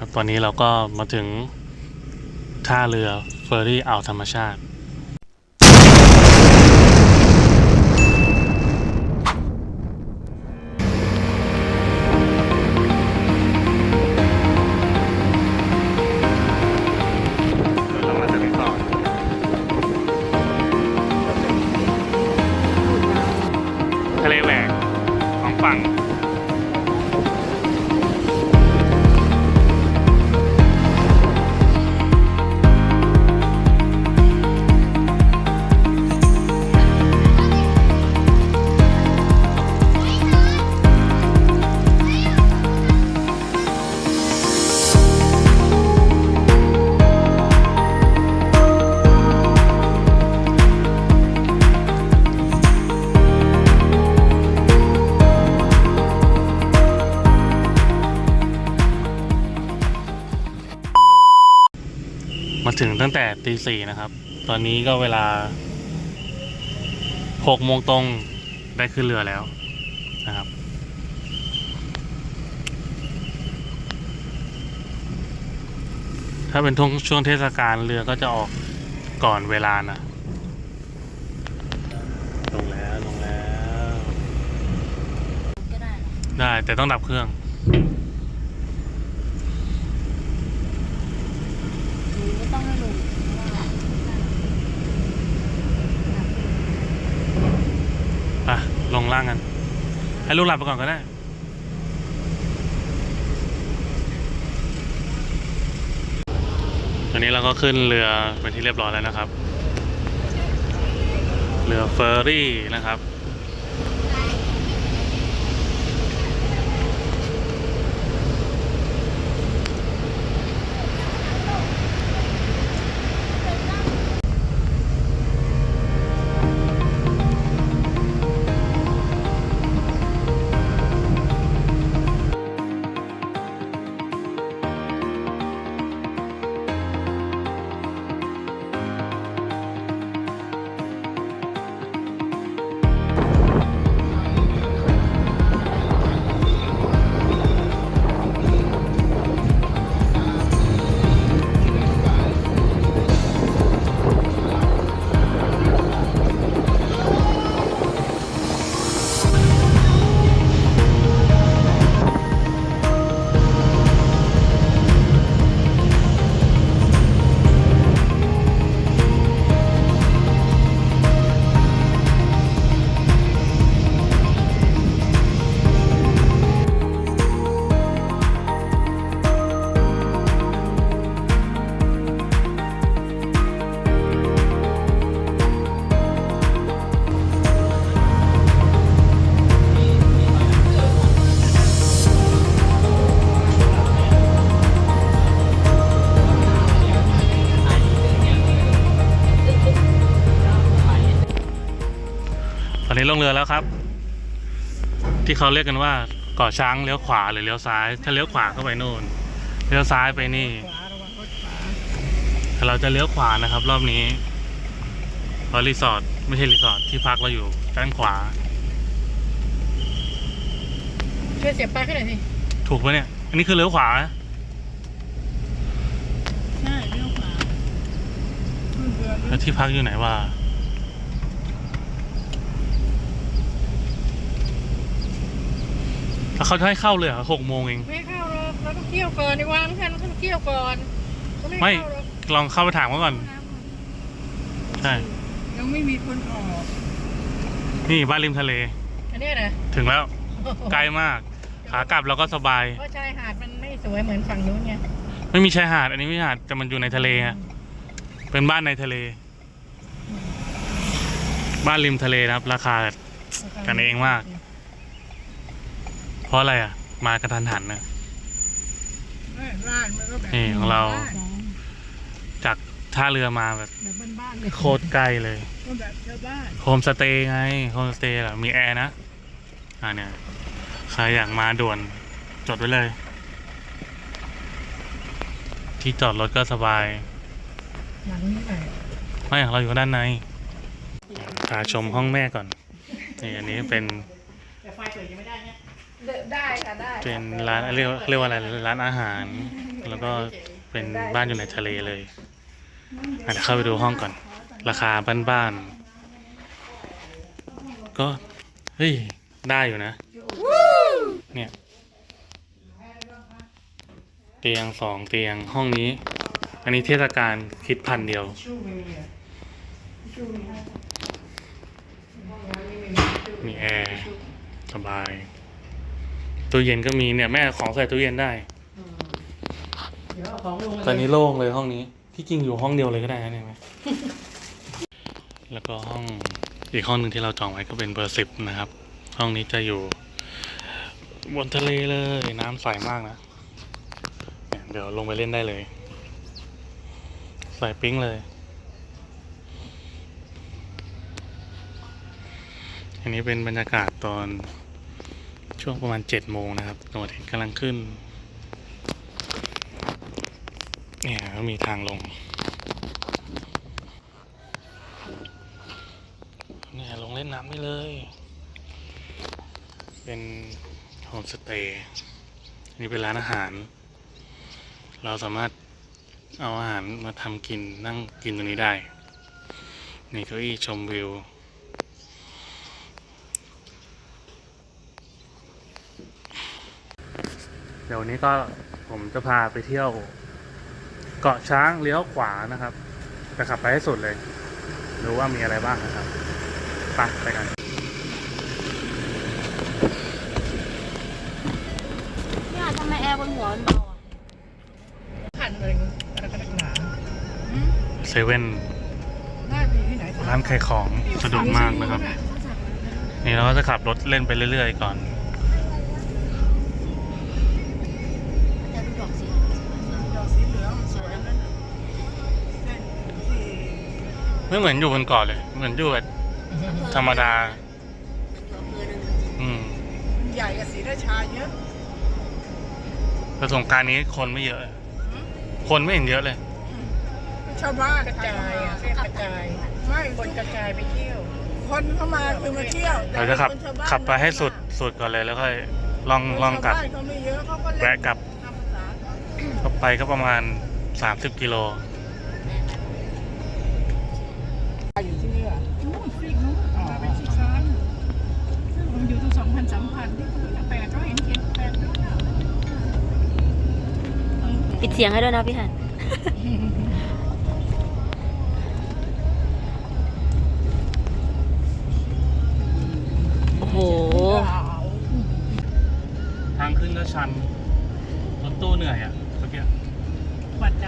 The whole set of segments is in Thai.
ครับ ตอนนี้เราก็มาถึงท่าเรือเฟอร์รี่อ่าวธรรมชาติ ถึงตั้งแต่ตีสี่นะครับ ตอนนี้ก็เวลาหกโมงตรงได้ขึ้นเรือแล้วนะครับ ถ้าเป็นช่วงช่วงเทศกาลเรือก็จะออกก่อนเวลานะลงแล้วลงแล้ว ไดได้แต่ต้องดับเครื่อง หรือไม่ต้องให้ลุงเพราะว่า อะ ลงล่างกัน ให้ลูกหลับไปก่อนก็ได้ ตอนนี้เราก็ขึ้นเรือเป็นที่เรียบร้อยแล้วนะครับ เรือเฟอร์รี่นะครับ เรือแล้วครับ ที่เขาเรียกกันว่าเกาะช้างเลี้ยวขวาหรือเลี้ยวซ้าย ถ้าเลี้ยวขวาก็ไปนู่นเลี้ยวซ้ายไปนี่แต่เราจะเลี้ยวขวานะครับ รอบนี้เพราะรีสอร์ทไม่ใช่รีสอร์ทที่พักเราอยู่ด้านขวาช่วยเสียบปลั๊กให้หน่อยสิถูกปะเนี่ย อันนี้คือเลี้ยวขวานะใช่เลี้ยวขวาขึ้นเรือแล้วที่พักอยู่ไหนวะ แล้วเขาจะให้เข้าเลยเหรอหกโมงเอง ไม่เข้าหรอกเราต้องเที่ยวก่อนในวางแค่เราต้องเที่ยวก่อนก็ไม่ไม่เข้าหรอกลองเข้าไปถามเขาก่อน ใช่ ยังไม่มีคนออกนี่บ้านริมทะเล อันเนี้ยนะถึงแล้ว ไกลมาก ขากลับเราก็สบาย เพราะชายหาดมันไม่สวยเหมือนฝั่งนู้นไงไม่มีชายหาด อันนี้ไม่ใช่หาดแต่มันอยู่ในทะเลฮะเป็นบ้านในทะเล บ้านริมทะเลนะครับ ราคากันเองมาก เพราะอะไรอะ มากระทันหันนะร้านมันก็แบบนี่ของเราจากท่าเรือมาแบบแบบบ้านๆเลยโคตรใกล้เลย ก็แบบชาวบ้านโฮมสเตย์ไง โฮมสเตย์เหรอมีแอร์นะ อ่าเนี่ย ใครอยากมาด่วน จดไว้เลย ที่จอดรถก็สบาย หลังนี้แหละไม่เราอยู่ด้านในพาชมห้องแม่ก่อน นี่อันนี้เป็นแต่ไฟเปิดยังไม่ได้เนี่ย ได้ค่ะได้เป็นร้านเรียกเรียกว่าอะไรร้านอาหาร แล้วก็เป็นบ้านอยู่ในทะเลเลยอะเดี๋ยวเข้าไปดูห้องก่อน ราคาบ้านๆก็เฮ้ยได้อยู่นะเนี่ยเตียงสองเตียงห้องนี้ อันนี้เทศกาลคิดพันเดียวมีแอร์สบาย ตู้เย็นก็มีเนี่ยแม่ของใส่ตู้เย็นได้เดี๋ยวเอาของลงมาตอนนี้โล่งเลยห้องนี้ ที่จริงอยู่ห้องเดียวเลยก็ได้นะเนี่ยไหม แล้วก็ห้องอีกห้องหนึ่งที่เราจองไว้ก็เป็นเบอร์สิบนะครับ ห้องนี้จะอยู่ บนทะเลเลยน้ำใสมากนะเนี่ยเดี๋ยวลงไปเล่นได้เลย ใส่ปิ๊งเลย อันนี้เป็นบรรยากาศตอน ช่วงประมาณเจ็ดโมงนะครับดวงอาทิตย์กำลังขึ้น เนี่ยก็มีทางลงเนี่ยลงเล่นน้ำได้เลย เป็นโฮมสเตย์นนี้เป็นร้านอาหาร เราสามารถเอาอาหารมาทำกินนั่งกินตรงนี้ได้ นี่เก้าอี้ชมวิว เดี๋ยววันนี้ก็ผมจะพาไปเที่ยว เกาะช้างเลี้ยวขวานะครับจะขับไปให้สุดเลย ดูว่ามีอะไรบ้างนะครับไปไปกัน เนี่ยทำไมแอร์บนหัวมันเบาอะพันเลยกระดกหนาเซเว่นน่าดีที่ไหนร้านขายของสะดวกมากนะครับ นี่เราก็จะขับรถเล่นไปเรื่อยๆก่อน ไม่เหมือนอยู่บนเกาะเลย เหมือนอยู่แบบธรรมดา อำเภอหนึงอืมใหญ่กับสีราชาเยอะแต่สงกรารนี้คนไม่เยอะ คนไม่เห็นเยอะเลย ชาวบ้านกระจายอะกระจาย ไม่คนกระจายไปเที่ยว คนเข้ามาคือมาเที่ยวเราจะขับคนชาวบ้านขับไปให้สุดสุดก่อนเลยแล้วค่อยลองลองกลับ ชาวบ้านเขาไม่เยอะเขาก็เล่นแวะกลับ ตามภาษา เขาก็ไปก็ประมาณ 30 กิโล ปิดเสียงให้ด้วยนะพี่หันโอ้โห ทางขึ้นก็ชัน รถตู้เหนื่อยอะเมื่อกี้บัตรด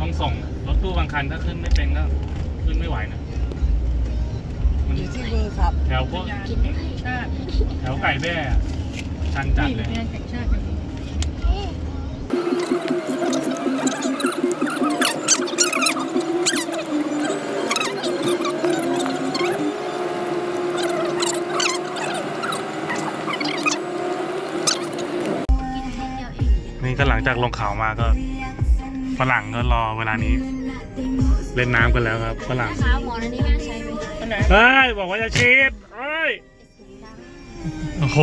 ต้องส่ง รถตู้บางคันถ้าขึ้นไม่เป็นก็ขึ้นไม่ไหวนะ มันอยู่ที่มือขับ แถวพวกำยานแห่งชาติแถวไก่แบ้อะชันจัดนี่เลยเป็นแห่งชาติอย่างนี้ นี่ก็หลังจากลงเขามาก็ฝรั่งก็รอเวลานี้ เล่นน้ำกันแล้วครับฝรั่งนะคะหมอนอันนี้แม่ใช้ไหมอันไหนเฮ้ยบอกว่าจะชีดเฮ้ยโอ้โห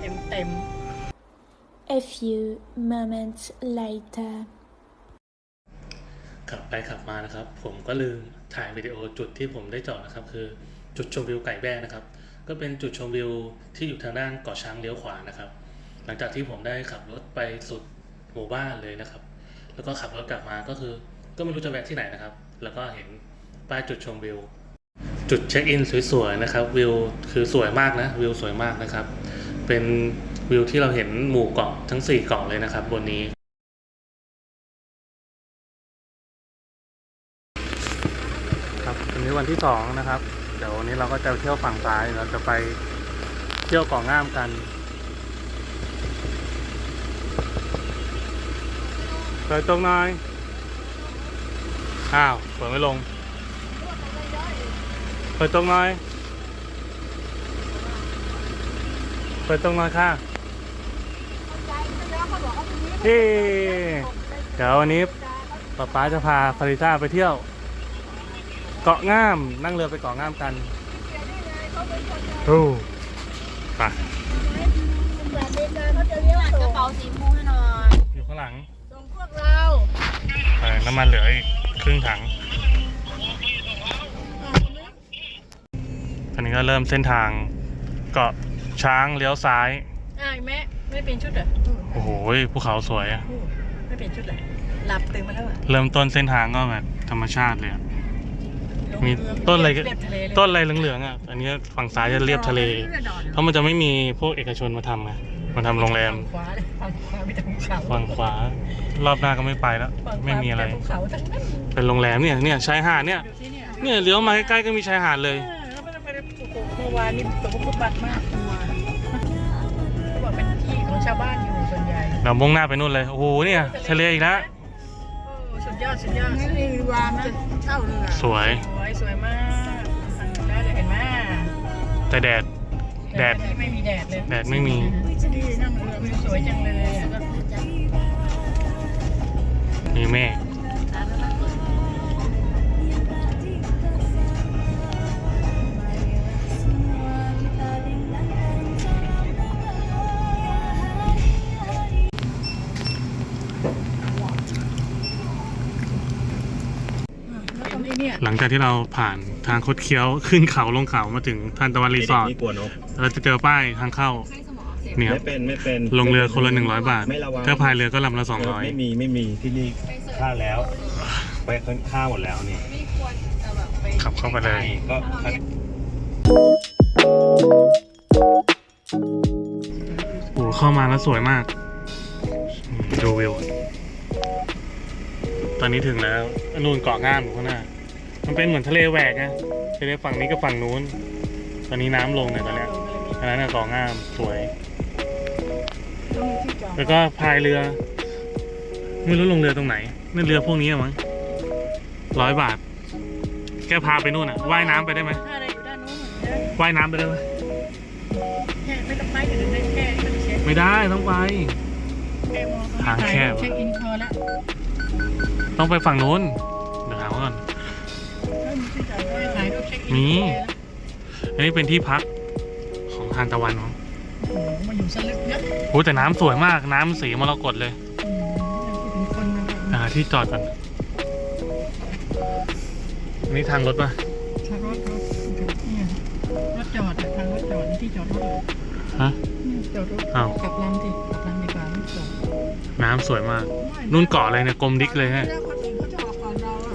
เต็มเต็ม A few moments later. ขับไปขับมานะครับ ผมก็ลืมถ่ายวิดีโอจุดที่ผมได้จอดนะครับ คือจุดชมวิวไก่แบ้นะครับ ก็เป็นจุดชมวิวที่อยู่ทางด้านเกาะช้างเลี้ยวขวานะครับห ลังจากที่ผมได้ขับรถไปสุดหมู่บ้านเลยนะครับ แล้วก็ขับรถกลับมาก็คือ ก็ไม่รู้จะแวะที่ไหนนะครับ แล้วก็เห็นป้ายจุดชมวิว จุดเช็คอินสวยๆนะครับ วิวคือสวยมากนะ วิวสวยมากนะครับ เป็นวิวที่เราเห็นหมู่เกาะทั้ง 4 เกาะเลยนะครับ บนนี้ ครับวันนี้วันที่สองนะครับ เดี๋ยววันนี้เราก็จะเที่ยวฝั่งซ้ายเราจะไปเที่ยวเกาะง่ามกัน เปิดตรงหน่อย อ้าว เปิดไม่ลง เปิดตรงหน่อย เปิดตรงหน่อยค่ะเฮ้เดี๋ยววันนี้ป๊าป๊าจะพาฟาริต้าไปเที่ยว เกาะง่าม นั่งเรือไปเกาะง่ามกันโอ้ไปกระเป๋าสีม่วงให้หน่อยอยู่ข้างหลัง น้ำมันเหลืออีกครึ่งถัง ตอนนี้ก็เริ่มเส้นทางเกาะช้างเลี้ยวซ้าย อ้าวแม่ไม่เปลี่ยนชุดเหรอโอ้โหภูเขาสวยอะไม่เปลี่ยนชุดเหรอหลับตื่นมาแล้วอะเริ่มต้นเส้นทางก็แบบธรรมชาติเลยอะมีต้นอะไรก็เรียบทะเลเลยต้นอะไรเหลืองๆอะ อันนี้ฝั่งซ้ายจะเรียบทะเล เพราะมันจะไม่มีพวกเอกชนมาทำไงมาทำโรงแรม ฝั่งขวาเลยฝั่งขวามีแต่ภูเขาฝั่งขวา รอบหน้าก็ไม่ไปแล้วฝั่งขวาไม่มีอะไรแต่ภูเขาทั้งนั้นเป็นโรงแรมเนี่ยเนี่ยชายหาดเนี่ย ดูสิเนี่ยเนี่ยเลี้ยวมาใกล้ๆก็มีชายหาดเลย เออแล้วมันไปโอ้โหเมื่อวานนี่ตกฟุตบาทมากเมื่อวานเขาบอกเป็นที่ของชาวบ้านอยู่ส่วนใหญ่เรามุ่งหน้าไปนู่นเลย โอ้โหเนี่ยทะเลอีกแล้ว โอ้สุดยอดสุดยอดงั้นนี่วานจะเช่าเรือสวยสวยสวยมากฟังดูได้เลยเห็นไหมแต่แดด แดดไม่มีแดดเลยแดดไม่มีที่นั่งเรือวิวสวยจังเลยอะ มีเมฆหลังจากที่เราผ่านทางคดเคี้ยวขึ้นเขาลงเขามาถึงทันตะวันรีสอร์ทไม่กลัวนกเราจะเจอป้ายทางเข้า เนี่ยไม่เป็นไม่เป็นลงเรือคนละหนึ่งร้อยบาท ไม่ระวังถ้าพายเรือก็ลำละสองร้อยไม่มีไม่มีที่นี่ค่าแล้ว ไปค่าหมดแล้วนี่ขับเข้าไปเลยก็โอ้โหเข้ามาแล้วสวยมากนี่ดูวิว ตอนนี้ถึงแล้วนู่นเกาะงามอยู่ข้างหน้า มันเป็นเหมือนทะเลแหวกไงทะเลฝั่งนี้กับฝั่งนู้น ตอนนี้น้ำลงเนี่ยตอนเนี้ยอันนั้นน่ะเกาะงามสวย แล้วก็พายเรือ ไม่รู้ลงเรือตรงไหนนั่นเรือพวกนี้อะมั้งร้อยบาท แกพาไปนู่นอะว่ายน้ำไปได้ไหมถ้าอะไรอยู่ด้านนู้นเหมือนเดิมว่ายน้ำไปได้ไหมแค่ไม่ต้องไปถึงได้แค่มันเช็คไม่ได้ต้องไป แค่มองทางแคบ เช็คอินพอละต้องไปฝั่งนู้นเดี๋ยวถามก่อนถ่ายรูปเช็คอินมี อันนี้เป็นที่พักของทานตะวันมั้งโอ้โห มาอยู่สลึกเยอะโอ้แต่น้ำสวยมากน้ำสีมรกตเลยอืมยังพูดถึงคนนะครับอ่าที่จอดก่อนอันนี่ทางรถป่ะทางรถรถเนี่ยรถจอดอะทางรถจอดที่จอดรถอะฮะ เนี่ยจอดรถอ้าว กลับลำสิกลับลำดีกว่าไม่จอดน้ำสวยมากนุ่นเกาะอะไรเนี่ยกลมดิกเลยฮะ แล้วคนอื่นเขาจะออกก่อนเราอะ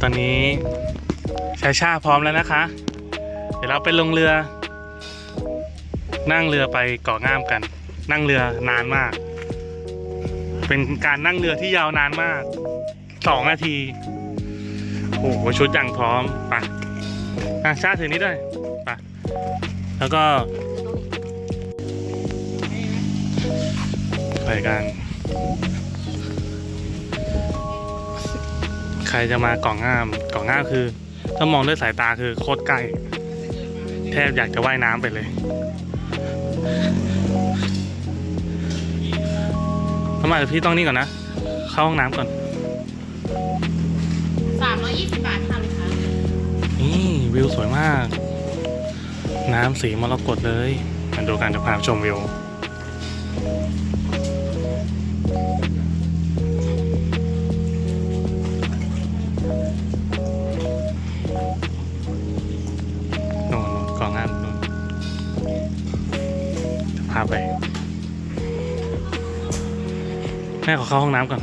ตอนนี้ชายชาพร้อมแล้วนะคะ เดี๋ยวเราไปลงเรือ นั่งเรือไปเกาะงามกัน นั่งเรือนานมาก เป็นการนั่งเรือที่ยาวนานมากสองนาที โอ้โหชุดอย่างพร้อมไปอะชาถือนี้ด้วยไปแล้วก็ไปกัน ใครจะมาเกาะงามเกาะงามคือ ถ้ามองด้วยสายตาคือโคตรใกล้แทบอยากจะว่ายน้ำไปเลย ทำไมเดี๋ยวพี่ต้องนี่ก่อนนะ เข้าห้องน้ำก่อน สามร้อยยี่สิบบาทค่ะลูกค้านี่วิวสวยมาก น้ำสีมรกตเลยมาดูกันจะพาไปชมวิว โน่นโน่นกองงานโน่นจะพาไป แม่ขอเข้าห้องน้ำก่อน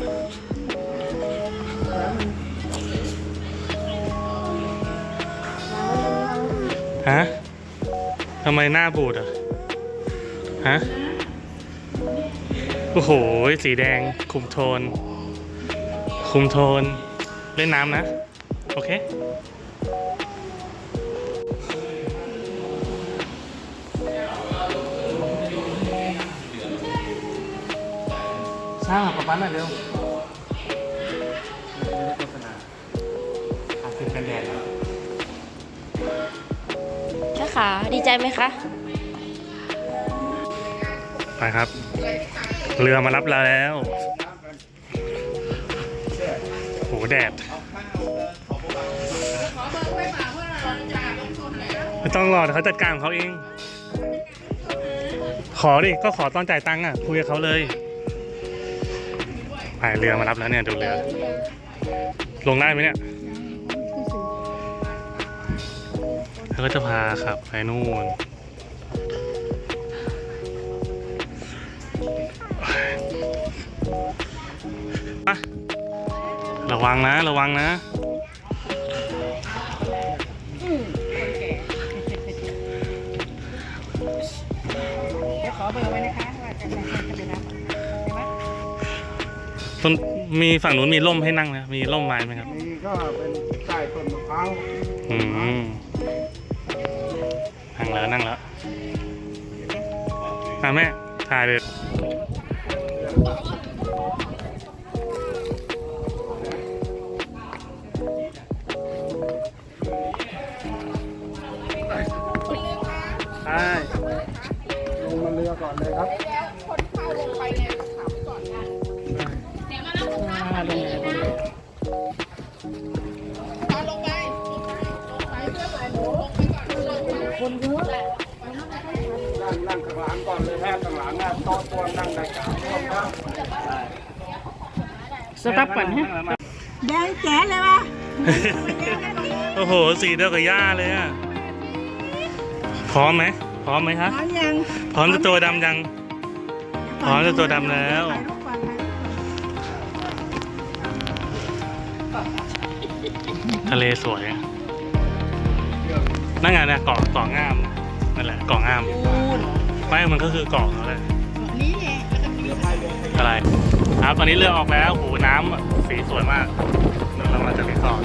ฮะทำไมหน้าบูดอะ ฮะ โอ้โห สีแดง คุมโทน คุมโทน เล่นน้ำนะ โอเค สร้างกับป๊าหน่อยเร็วโฆษณาอาทิตย์กันแดดค่ะขาดีใจไหมคะ ไปครับ เรือมารับเราแล้วโหแดด ไม่ต้องรอเดี๋ยวเขาจัดการของเขาเอง ขอดิ ก็ขอตอนจ่ายตังค์อะ คุยกับเขาเลย พายเรือมารับแล้วเนี่ยดูเรือ ลงได้ไหมเนี่ยเขาก็จะพาขับไปนู่นระวังนะ ระวังนะ ต้นมีฝั่งนู้นมีร่มให้นั่งนะมีร่มไม้ไหมครับ นี่ก็เป็นใต้ต้นมะพร้าวอืมนั่งแล้วนั่งแล้วอะแม่ถ่ายเลยใช่ลงมาเรือก่อนเลยครับ นั่งนั่งข้างหลังก่อนเลยแพทย์ข้างหลังอะโต๊ะตัวนั่งได้กลางร่มครับสต็อปก่อนฮะแดงแจ๋เลยวะโอ้โห สีเดียวกับย่าเลยอะ พร้อมไหม พร้อมไหมคะพร้อมยัง พร้อมจะตัวดำยัง พร้อมจะตัวดำแล้วถ่ายรูปก่อนถ่ายรูปก่อนทะเลสวยอะนั่นไงนะเกาะเกาะงามนะนั่นแหละ เกาะงามไม่มันก็คือเกาะเขาเลยนี่แหละแล้วก็มีอะไรครับตอนนี้เรือออกแล้วโหน้ำอะสีสวยมากเดี๋ยวเรามาจากรีสอร์ท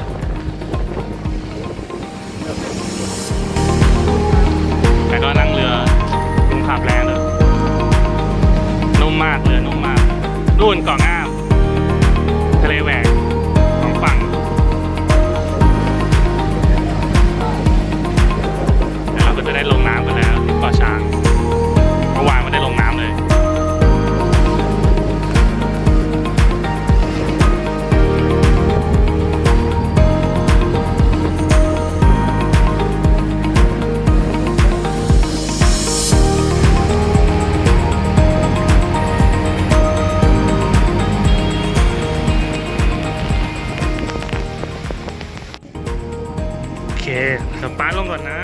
เคเดี๋ยวป้าลงก่อนนะ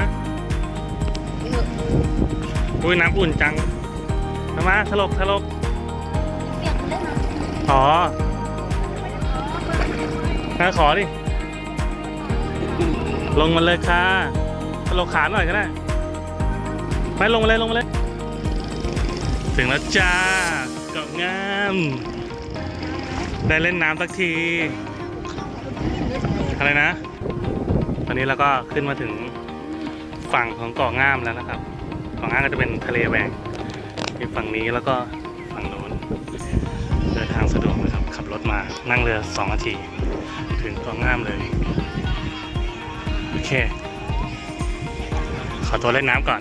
อุ้ยน้ำอุ่นจังทำมาถลกถลกอ๋อมาขอดิ ลงมาเลยค่ะถลกขาหน่อยก็ได้ไปลงมาเลยลงมาเลย ถึงแล้วจ้าเกาะงาม ได้เล่นน้ำสักที อะไรนะต อนนี้เราก็ขึ้นมาถึงฝั่งของเกาะง่ามแล้วนะครับเกาะง่ามก็จะเป็นทะเลแหวกมีฝั่งนี้แล้วก็ฝั่งโน้นเดินทางสะดวกนะครับขับรถมานั่งเรือสองนาที ถึงเกาะง่ามเลยโอเค ขอตัวเล่นน้ำก่อน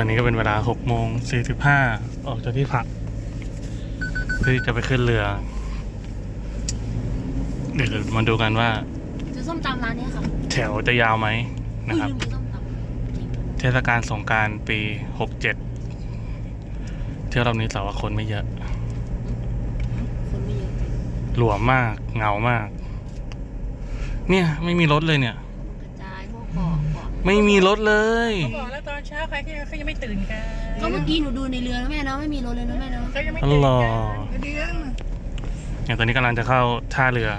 อนนี้ก็เป็นเวลา6โมง45 ออกจากที่พักเพื่อที่จะไปขึ้นเรือ เดี๋ยวมาดูกันว่าซื้อส้มตำร้านเนี้ยค่ะแถวจะยาวไหมนะครับอุ้ยลืมซื้อส้มตำจริงเทศกาลสงกรารปีหกเจ็ดเที่ยวรอบนี้แต่ว่าคนไม่เยอะ คนไม่เยอะ หลวมมาก เหงามาก เนี่ย ไม่มีรถเลยเนี่ย ไม่มีรถเลย เขาบอกแล้วตอนเช้าใครที่เขายังไม่ตื่นกันก็เมื่อกี้หนูดูในเรือนะแม่เนาะไม่มีรถเลยนะแม่เนาะเขายังไม่อ๋อตื่นเหรอกันเดือนอย่างตอนนี้กำลังจะเข้าท่าเรือ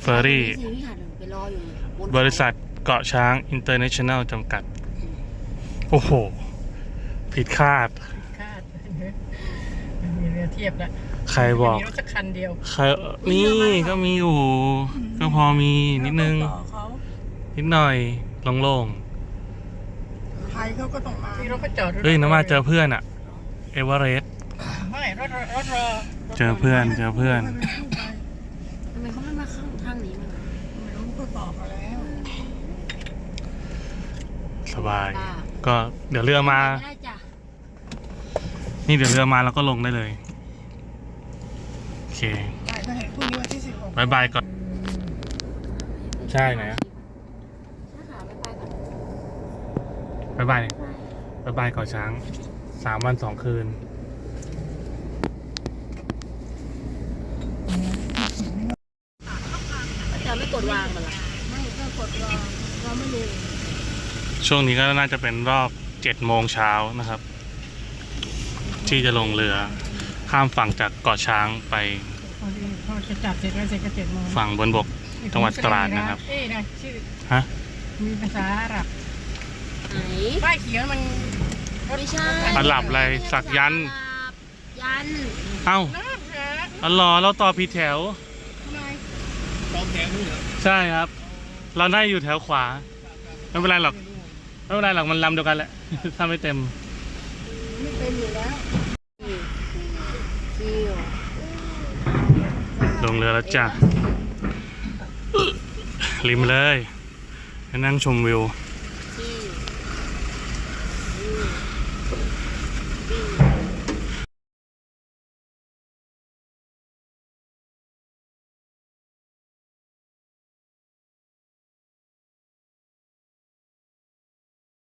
เฟอร์รี่ สี่พี่หัดไปรออยู่นบริษัทเกาะช้างอินเตอร์เนชั่นแนลจำกัด โอ้โห ผิดคาด คาดมีเรือเทียบแล้วใครบอก มีรถสักคันเดียวใครนี่ก็มีอยู่ ก็พอมีนิดนึงต่อเขานิดหน่อย โล่งใครเขาก็ต้องมาที่รถก็จอดๆเฮ้ยน้ำมาเจอเพื่อนอะเอเวอเรสต์ไม่รถรถรถรอเจอเพื่อนเจอเพื่อนให้เป็นผู้ไปทำไมเขาไม่มาข้างทางนี้มั้งไม่รู้ก็ตอบมาแล้วสบาย ก็เดี๋ยวเรือมาไม่ได้จ้ะนี่เดี๋ยวเรือมาแล้วก็ลงได้เลย โอเคไปก็เห็นพรุ่งนี้วันที่สิบหกบายบายก่อน ใช่ไหนอะ ใช่ค่ะไปไปก่อน บายบายบายบายเก่อช้างสามวันสองคืนแต่ไม่กดวางมันละไม่ก็กดรอเราไม่รู้ช่วงนี้ก็น่าจะเป็นรอบเจ็ดโมงเช้านะครับ ที่จะลงเรือข้ามฝั่งจากเกาะช้างไปพอดีพอจะจับเสร็จแล้วเสร็จก็เจ็ดโมงฝั่งบนบกจังหวัดตราดนะครับ เอ้ยนะชื่อฮะ มีภาษาอาหรับ ไหนป้ายเขียวมันไม่ใช่อาหรับอะไรสักยันต์ยันต์เอ้าน้ำแข็งอ๋อเหรอเราต่อผิดแถว ทำไมใช่ครับ เราได้อยู่แถวขวา ไม่เป็นไรหรอก ไม่เป็นไรหรอก มันลำเดียวกันแหละ ถ้าไม่เต็ม ไม่เป็นอยู่แล้วเที่ยวลงเรือแล้วจ้ะริมเลยไปนั่งชมวิวเ